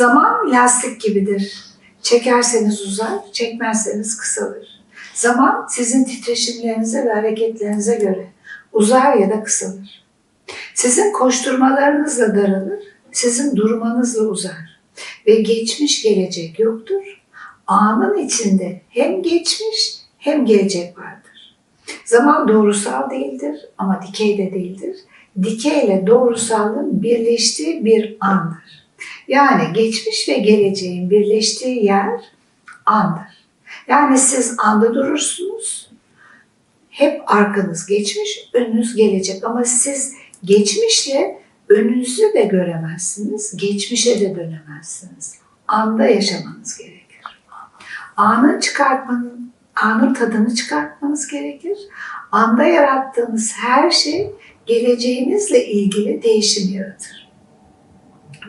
Zaman lastik gibidir. Çekerseniz uzar, çekmezseniz kısalır. Zaman sizin titreşimlerinize ve hareketlerinize göre uzar ya da kısalır. Sizin koşturmalarınızla daralır, sizin durmanızla uzar. Ve geçmiş gelecek yoktur. Anın içinde hem geçmiş hem gelecek vardır. Zaman doğrusal değildir ama dikey de değildir. Dikey ile doğrusallığın birleştiği bir andır. Yani geçmiş ve geleceğin birleştiği yer andır. Yani siz anda durursunuz. Hep arkanız geçmiş, önünüz gelecek. Ama siz geçmişle önünüzü de göremezsiniz, geçmişe de dönemezsiniz. Anda yaşamanız gerekir. Anın çıkartmanın, anın tadını çıkartmanız gerekir. Anda yarattığınız her şey geleceğinizle ilgili değişim yaratır.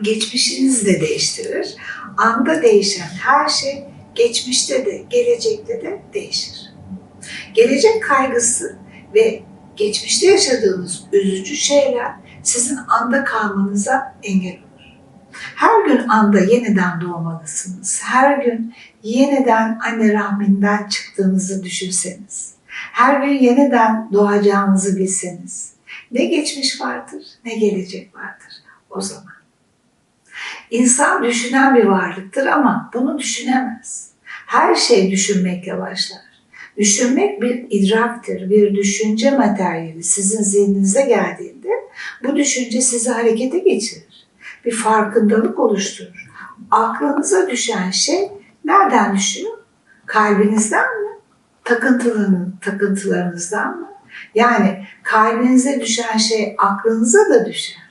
Geçmişinizi de değiştirir. Anda değişen her şey geçmişte de, gelecekte de değişir. Gelecek kaygısı ve geçmişte yaşadığınız üzücü şeyler sizin anda kalmanıza engel olur. Her gün anda yeniden doğmalısınız. Her gün yeniden anne rahminden çıktığınızı düşünseniz. Her gün yeniden doğacağınızı bilseniz. Ne geçmiş vardır ne gelecek vardır o zaman. İnsan düşünen bir varlıktır ama bunu düşünemez. Her şey düşünmekle başlar. Düşünmek bir idraktir, bir düşünce materyali sizin zihninize geldiğinde bu düşünce sizi harekete geçirir. Bir farkındalık oluşturur. Aklınıza düşen şey nereden düşüyor? Kalbinizden mi? Takıntılarının, takıntılarınızdan mı? Yani kalbinize düşen şey aklınıza da düşer.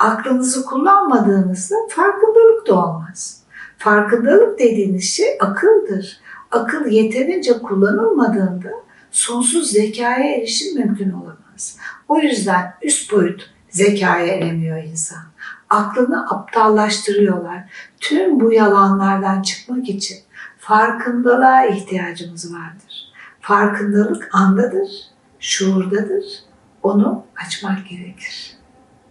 Aklınızı kullanmadığınızda farkındalık da olmaz. Farkındalık dediğiniz şey akıldır. Akıl yeterince kullanılmadığında sonsuz zekaya erişim mümkün olamaz. O yüzden üst boyut zekaya eremiyor insan. Aklını aptallaştırıyorlar. Tüm bu yalanlardan çıkmak için farkındalığa ihtiyacımız vardır. Farkındalık andadır, şuurdadır. Onu açmak gerekir.